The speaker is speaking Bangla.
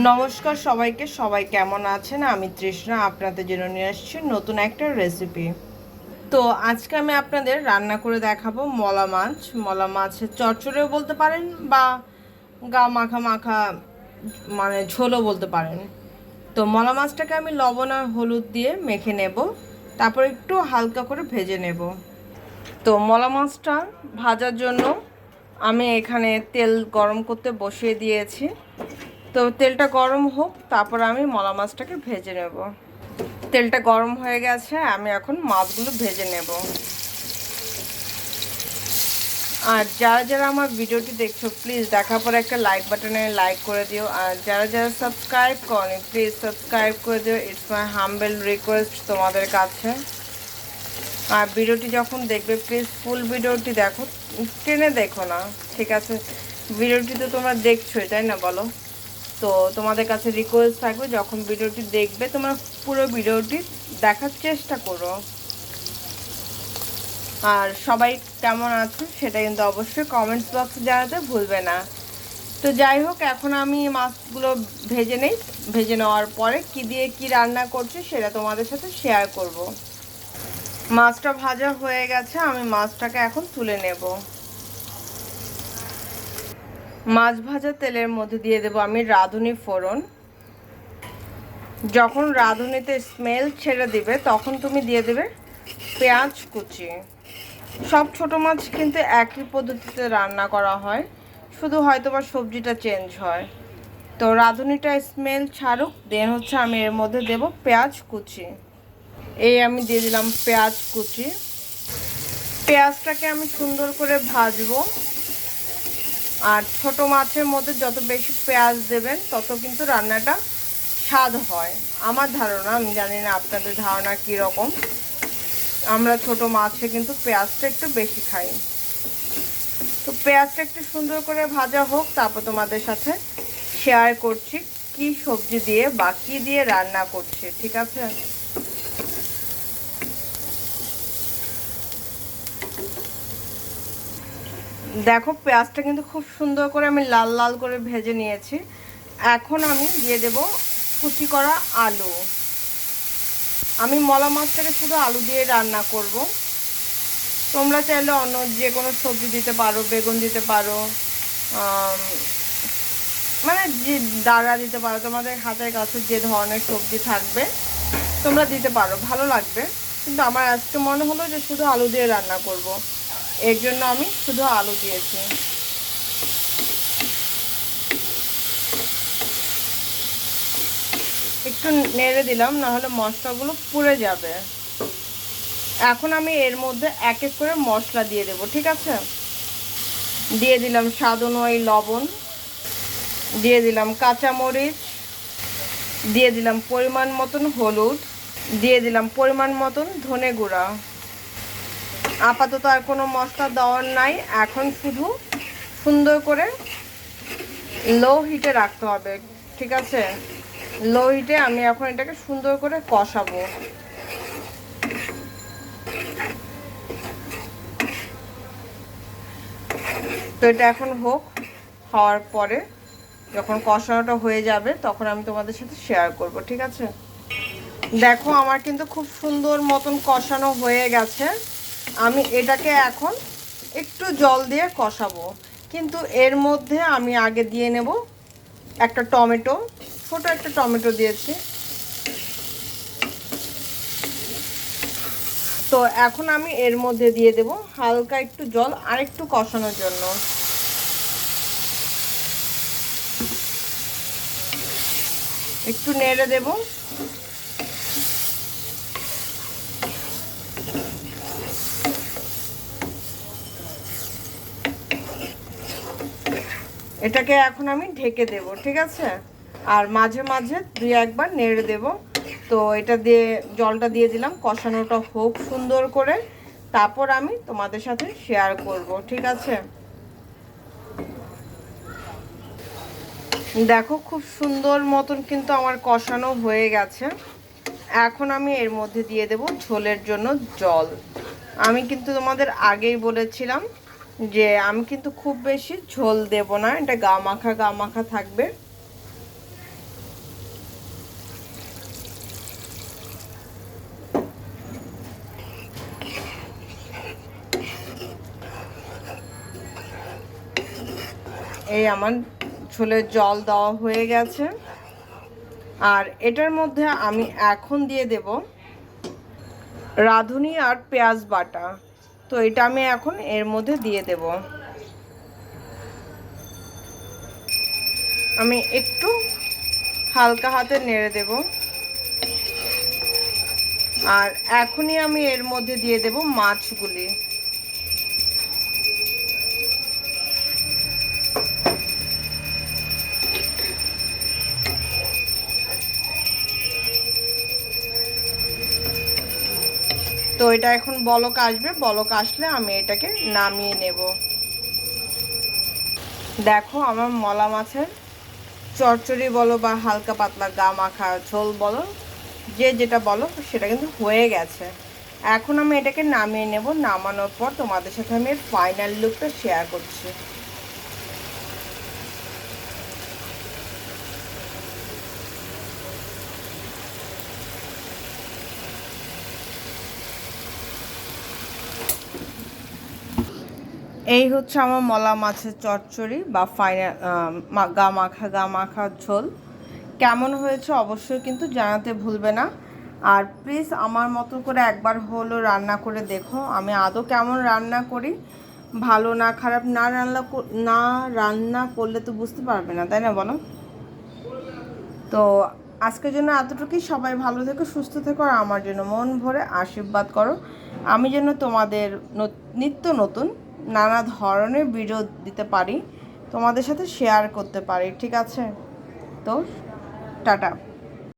নমস্কার সবাইকে, সবাই কেমন আছেন? আমি তৃষ্ণা, আপনাদের জন্য নিয়ে আসছি নতুন একটা রেসিপি তো আজকে আমি আপনাদের রান্না করে দেখাবো মলা মাছ। মলা মাছের চচ্চড়েও বলতে পারেন বা গা মাখা মাখা মানে ঝোলও বলতে পারেন। তো মলা মাছটাকে আমি লবণ আর হলুদ দিয়ে মেখে নেব। তারপর একটু হালকা করে ভেজে নেব। তো মলা মাছটা ভাজার জন্য আমি এখানে তেল গরম করতে বসিয়ে দিয়েছি। তো তেলটা গরম হোক, তারপর আমি মলা মাছটাকে ভেজে নেব। তেলটা গরম হয়ে গেছে, আমি এখন মাছগুলো ভেজে নেব। আর যারা যারা আমার ভিডিওটি দেখছ প্লিজ দেখার পর একটা লাইক বাটনে লাইক করে দিও। আর যারা যারা সাবস্ক্রাইব করেনি প্লিজ সাবস্ক্রাইব করে দিও। ইটস মাই হাম্বেল রিকোয়েস্ট তোমাদের কাছে। আর ভিডিওটি যখন দেখবে প্লিজ ফুল ভিডিওটি দেখো। টেনে দেখো না, ঠিক আছে? ভিডিওটি তো তোমরা দেখছোই, তাই না বলো? তো তোমাদের কাছে রিকোয়েস্ট থাকবে, যখন ভিডিওটি দেখবে, তোমরা পুরো ভিডিওটি দেখার চেষ্টা করো। আর সবাই কেমন আছে, সেটা কিন্তু অবশ্যই কমেন্টস বক্সে জানাতে ভুলবে না। তো যাই হোক, এখন আমি মাছগুলো ভেজে নেই। ভেজে নেওয়ার পরে কি দিয়ে কি রান্না করছি, সেটা তোমাদের সাথে শেয়ার করব। মাছটা ভাজা হয়ে গেছে, আমি মাছটাকে এখন তুলে নেব। মাছ ভাজা তেলের মধ্যে দিয়ে দেবো আমি রাঁধুনি ফোড়ন। যখন রাঁধুনিতে স্মেল ছেড়ে দিবে, তখন তুমি দিয়ে দেবে পেঁয়াজ কুচি। সব ছোট মাছ কিন্তু একই পদ্ধতিতে রান্না করা হয়, শুধু হয়তো বা সবজিটা চেঞ্জ হয়। তো রাঁধুনিটা স্মেল ছাড়ুক দেন হচ্ছে আমি এর মধ্যে দেব পেঁয়াজ কুচি। এই আমি দিয়ে দিলাম পেঁয়াজ কুচি। পেঁয়াজটাকে আমি সুন্দর করে ভাজবো। আর ছোট মাছের মধ্যে যত বেশি পেঁয়াজ দেবেন, তত কিন্তু রান্নাটা স্বাদ হয়। আমার ধারণা, আমি জানি না আপনাদের ধারণা কীরকম, আমরা ছোট মাছে কিন্তু পেঁয়াজটা একটু বেশি খাই। তো পেঁয়াজটা একটু সুন্দর করে ভাজা হোক, তারপর তোমাদের সাথে শেয়ার করছি, কি সবজি দিয়ে বা কী দিয়ে রান্না করছি, ঠিক আছে? দেখো, পেঁয়াজটা কিন্তু খুব সুন্দর করে আমি লাল লাল করে ভেজে নিয়েছি। এখন আমি দিয়ে দেব কুচি করা আলু। আমি মলা মাছটাকে শুধু আলু দিয়ে রান্না করব। তোমরা চাইলে অন্য যে কোনো সবজি দিতে পারো, বেগুন দিতে পারো মানে যে দাঁড়া দিতে পারো, তোমাদের হাতের কাছে যে ধরনের সবজি থাকবে, তোমরা দিতে পারো, ভালো লাগবে। কিন্তু আমার আজকে মনে হলো যে শুধু আলু দিয়ে রান্না করব। এর জন্য আমি শুধু আলু দিয়েছি। একটু নেড়ে দিলাম, নাহলে মশলাগুলো পুড়ে যাবে। এখন আমি এর মধ্যে এক এক করে মশলা দিয়ে দেব, ঠিক আছে? দিয়ে দিলাম স্বাদ অনুযায়ী লবণ, দিয়ে দিলাম কাঁচামরিচ, দিয়ে দিলাম পরিমাণ মতন হলুদ, দিয়ে দিলাম পরিমাণ মতন ধনে গুঁড়া। আপাতত আর কোনো মশলা দেওয়ার নাই। এখন শুধু সুন্দর করে লো হিটে রাখতে হবে, ঠিক আছে? লো হিটে আমি এখন এটাকে সুন্দর করে কষাবো। তো এটা এখন হোক, হওয়ার পরে যখন কষানোটা হয়ে যাবে, তখন আমি তোমাদের সাথে শেয়ার করব, ঠিক আছে? দেখো, আমার কিন্তু খুব সুন্দর মতন কষানো হয়ে গেছে। আমি এটাকে এখন একটু জল দিয়ে কষাবো। কিন্তু এর মধ্যে আমি আগে দিয়ে নেব একটা টমেটো, ছোট একটা টমেটো দিয়েছি। তো এখন আমি এর মধ্যে দিয়ে দেব হালকা একটু জল আর একটু কষানোর জন্য। একটু নেড়ে দেব। এটাকে এখন আমি ঢেকে দেব, ঠিক আছে? আর মাঝে মাঝে দুই একবার নেড়ে দেব। তো এটা দিয়ে জলটা দিয়ে দিলাম, কষানোটা হোক সুন্দর করে। তারপর আমি তোমাদের সাথে শেয়ার করব, ঠিক আছে? দেখো খুব সুন্দর মতন কিন্তু আমার কষানো হয়ে গেছে। এখন আমি এর মধ্যে দিয়ে দেব ঝোলের জন্য জল। আমি কিন্তু তোমাদের আগেই বলেছিলাম যে আমি কিন্তু খুব বেশি ঝোল দেব না, এটা গা মাখা গা মাখা থাকবে। এই আমার ঝোলের জল দেওয়া হয়ে গেছে। আর এটার মধ্যে আমি এখন দিয়ে দেব রাঁধুনি আর পেঁয়াজ বাটা। তো এটা আমি এখন এর মধ্যে দিয়ে দেব। আমি একটু হালকা হাতে নেড়ে দেব। আর এখনই আমি এর মধ্যে দিয়ে দেব মাছগুলি। এটা এখন বলক আসবে, বলক আসলে আমি এটাকে নামিয়ে নেব। দেখো আমার মলা মাছের চরচরি বলো বা হালকা পাতলা গা মাখা ঝোল বলো, যে যেটা বলো সেটা কিন্তু হয়ে গেছে। এখন আমি এটাকে নামিয়ে নেব, নামানোর পর তোমাদের সাথে আমি ফাইনাল লুকটা শেয়ার করছি। এই হচ্ছে আমার মলা মাছের চচ্চড়ি বা ফাইনাল গা মাখা গা মাখা ঝোল। কেমন হয়েছে অবশ্যই কিন্তু জানাতে ভুলবে না। আর প্লিজ আমার মতো করে একবার হলো রান্না করে দেখো। আমি আদৌ কেমন রান্না করি? ভালো না খারাপ? না রান্না না রান্না করলে তো বুঝতে পারবে না, তাই না বলো? তো আজকের জন্য এতটুকুই। সবাই ভালো থেকো, সুস্থ থেকো, আর আমার জন্য মন ভরে আশীর্বাদ করো। আমি যেন তোমাদের নিত্য নতুন নানা ধরনের ভিডিও দিতে পারি। তোমাদের সাথে শেয়ার করতে পারি ঠিক আছে? তো টাটা।